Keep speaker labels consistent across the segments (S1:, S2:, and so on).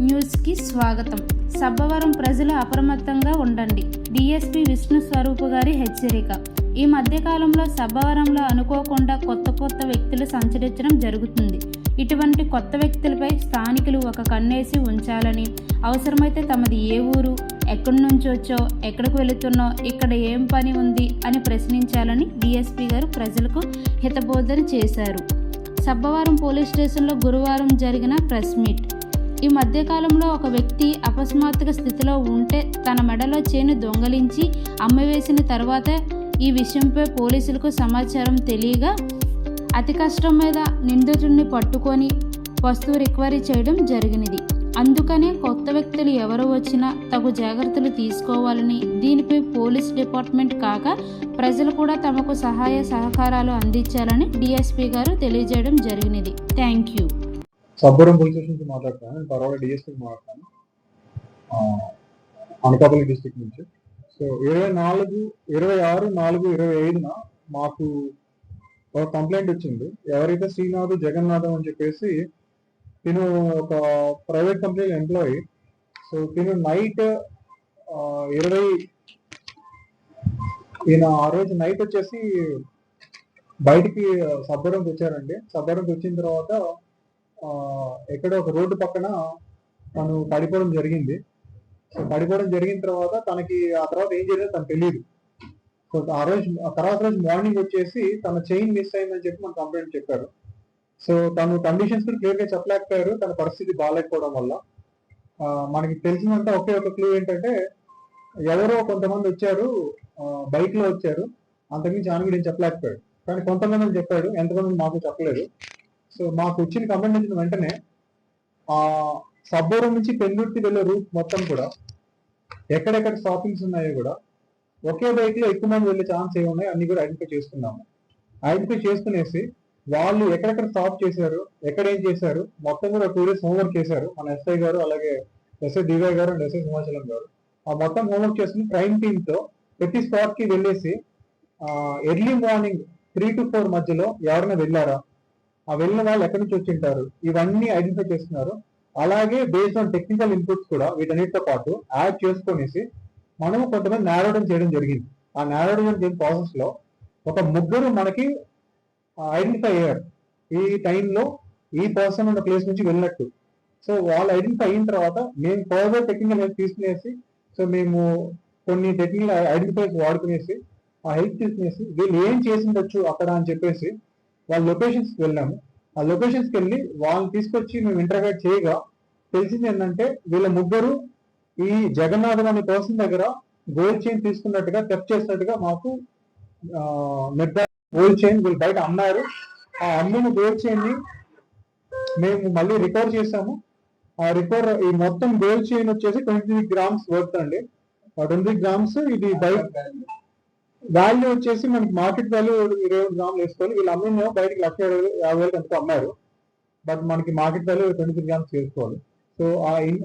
S1: న్యూస్కి స్వాగతం. సబ్బవరం ప్రజలు అప్రమత్తంగా ఉండండి. డిఎస్పి విష్ణు స్వరూపు గారి హెచ్చరిక. ఈ మధ్యకాలంలో సబ్బవరంలో అనుకోకుండా కొత్త కొత్త వ్యక్తులు సంచరించడం జరుగుతుంది. ఇటువంటి కొత్త వ్యక్తులపై స్థానికులు ఒక కన్నేసి ఉంచాలని అవసరమైతే తమది ఏ ఊరు ఎక్కడి నుంచి వచ్చో ఎక్కడికి వెళుతున్నో ఇక్కడ ఏం పని ఉంది అని ప్రశ్నించాలని డిఎస్పి గారు ప్రజలకు హితబోధన చేశారు. సబ్బవరం పోలీస్ స్టేషన్లో గురువారం జరిగిన ప్రెస్ మీట్. ఈ మధ్యకాలంలో ఒక వ్యక్తి అపస్మాత్తుక స్థితిలో ఉంటే తన మెడలో చేను దొంగలించి అమ్మవేసిన తర్వాత ఈ విషయంపై పోలీసులకు సమాచారం తెలియగా అతి కష్టం మీద నిందితుడిని పట్టుకొని వస్తువు రికవరీ చేయడం జరిగినది. అందుకనే కొత్త వ్యక్తులు ఎవరు వచ్చినా తగు జాగ్రత్తలు తీసుకోవాలని దీనిపై పోలీస్ డిపార్ట్మెంట్ కాక ప్రజలు కూడా తమకు సహాయ సహకారాలు అందించాలని డిఎస్పీ గారు తెలియజేయడం జరిగినది. Thank you.
S2: Sabbaram police station నుంచి మాట్లాడతాను. నేను పర్వాడ డిఎస్పీ మాట్లాడతాను. అనకాపల్లి డిస్టిక్ నుంచి. సో ఇరవై నాలుగు ఇరవై ఆరు నాలుగు ఇరవై ఐదున మాకు ఒక కంప్లైంట్ వచ్చింది. ఎవరైతే శ్రీనాథ్ జగన్నాథం అని చెప్పేసి తిను ఒక ప్రైవేట్ కంపెనీ ఎంప్లాయీ సో తిను నైట్ ఇరవై ఈయన ఆ రోజు నైట్ వచ్చేసి బయటికి సబ్బరంకి వచ్చారండి సబ్బరంకి వచ్చిన తర్వాత ఎక్కడో ఒక రోడ్డు పక్కన తను పడిపోవడం జరిగింది. సో పడిపోవడం జరిగిన తర్వాత తనకి ఆ తర్వాత ఏం జరిగిందో తనకు తెలియదు సో ఆ రోజు ఆ తర్వాత రోజు మార్నింగ్ వచ్చేసి తన చైన్ మిస్ అయిందని చెప్పి మన కంప్లైంట్ చెప్పారు. సో తను కండిషన్స్ కూడా క్లియర్గా చెప్పలేకపోయారు. తన పరిస్థితి బాగాలేకపోవడం వల్ల. మనకి తెలిసినంత ఒకే ఒక క్లూ ఏంటంటే ఎవరో కొంతమంది వచ్చారు బైక్లో వచ్చారు. అంతకుమించి ఆమె ఏం చెప్పలేకపోయాడు. కానీ కొంతమంది చెప్పాడు. ఎంతమంది మాకు చెప్పలేదు. సో మాకు వచ్చిన కమెంట్ వచ్చిన వెంటనే ఆ నుంచి పెందుర్తి వెళ్ళే రూట్ మొత్తం కూడా ఎక్కడెక్కడ షాపింగ్స్ ఉన్నాయో కూడా ఒకే బైక్లో ఎక్కువ మంది వెళ్ళే ఛాన్స్ ఏ ఉన్నాయి అన్ని కూడా ఐడెంటిఫై చేసుకున్నాము. ఐడెంటిఫై చేసుకునేసి వాళ్ళు ఎక్కడెక్కడ స్టాప్ చేశారు ఎక్కడ ఏం చేశారు మొత్తం కూడా టూరిస్ట్ హోంవర్క్ చేశారు మన ఎస్ఐ గారు అలాగే ఎస్ఐ దివ్య గారు అండ్ ఎస్ఐ సింహాచలం గారు. ఆ మొత్తం హోంవర్క్ చేసుకుని క్రైమ్ టీమ్తో ప్రతి స్పాట్కి వెళ్ళేసి early morning three to four మధ్యలో ఎవరైనా వెళ్ళారా? ఆ వెళ్ళిన వాళ్ళు ఎక్కడి నుంచి వచ్చి ఉంటారు? ఇవన్నీ ఐడెంటిఫై చేస్తున్నారు. అలాగే బేస్డ్ ఆన్ టెక్నికల్ ఇన్పుట్స్ కూడా వీటన్నిటితో పాటు యాడ్ చేసుకునేసి మనము కొంతమంది నేరోడం చేయడం జరిగింది. ఆ నేరోడం చేయడం ప్రాసెస్లో ఒక ముగ్గురు మనకి ఐడెంటిఫై అయ్యారు. ఈ టైంలో ఈ పర్సన్ ఉన్న ప్లేస్ నుంచి వెళ్ళినట్టు. సో వాళ్ళు ఐడెంటిఫై అయిన తర్వాత మేము ఫర్దర్ టెక్నికల్ హెల్ప్ తీసుకునేసి సో మేము కొన్ని టెక్నికల్ ఐడెంటిఫైస్ వాడుకునేసి ఆ హెల్ప్ తీసుకునేసి వీళ్ళు ఏం చేసిండొచ్చు అక్కడ అని చెప్పేసి వాళ్ళ లొకేషన్స్ వెళ్ళాము. ఆ లొకేషన్స్కి వెళ్ళి వాళ్ళని తీసుకొచ్చి మేము ఇంటర్గేట్ చేయగా తెలిసింది ఏంటంటే వీళ్ళ ముగ్గురు ఈ జగన్నాథం అనే పర్సన్ దగ్గర గోల్డ్ చైన్ తీసుకున్నట్టుగా థెఫ్ట్ చేసినట్టుగా మాకు నిర్ధారణ గోల్డ్ చైన్ వీళ్ళు బయట అమ్మారు. ఆ అమ్మిన గోల్డ్ చైన్ని మేము మళ్ళీ రికవర్ చేసాము ఆ రికవర్ ఈ మొత్తం గోల్డ్ చైన్ వచ్చేసి ట్వంటీ గ్రామ్స్ వర్త్ అండి. ట్వంటీ గ్రామ్స్ ఇది బయట వాల్యూ వచ్చేసి మనకి మార్కెట్ వాల్యూ ఇరవై గ్రాములు వేసుకోవాలి. వీళ్ళు అమ్మిన బయటకి లక్ష ఇరవై యాభై వేలు ఎంతో అమ్మారు. బట్ మనకి market value twenty three grams చేసుకోవాలి. సో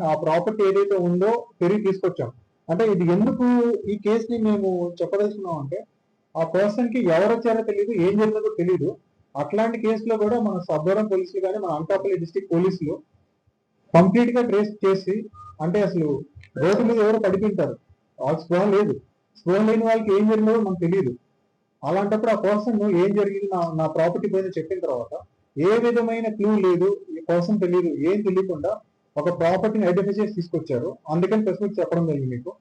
S2: ఆ ప్రాపర్టీ ఏదైతే ఉందో తిరిగి తీసుకొచ్చాం. అంటే ఇది ఎందుకు ఈ కేసుని మేము చెప్పదలుచుకున్నాం అంటే ఆ పర్సన్కి ఎవరొచ్చారో తెలియదు ఏం జరిగిందో తెలియదు అట్లాంటి కేసులో కూడా మన సబ్బవరం పోలీసులు కానీ మన అనకాపల్లి డిస్టిక్ పోలీసులు కంప్లీట్గా ట్రేస్ చేసి అంటే అసలు రోడ్డు మీద ఎవరు పడిపోయింటారు? వాళ్ళకి స్పృహ లేదు. స్పృహ లేని వాళ్ళకి ఏం జరిగిందో మనకు తెలియదు. అలాంటప్పుడు ఆ పర్సన్ ఏం జరిగింది నా నా ప్రాపర్టీ పైన చెప్పిన తర్వాత ఏ విధమైన క్లూ లేదు ఈ పర్సన్ తెలియదు ఏం తెలియకుండా ఒక ప్రాపర్టీని ఐడెంటిఫై చేసి తీసుకొచ్చారు. అందుకని ప్రశ్న చెప్పడం జరిగింది మీకు.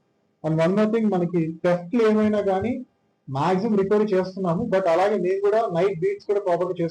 S2: అండ్ వన్ మోర్ థింగ్ మనకి టెస్ట్లు ఏమైనా కానీ మాక్సిమం రికవరీ చేస్తున్నాము. బట్ అలాగే నేను కూడా నైట్ బీట్స్ కూడా ప్రాపర్టీ చేస్తున్నాను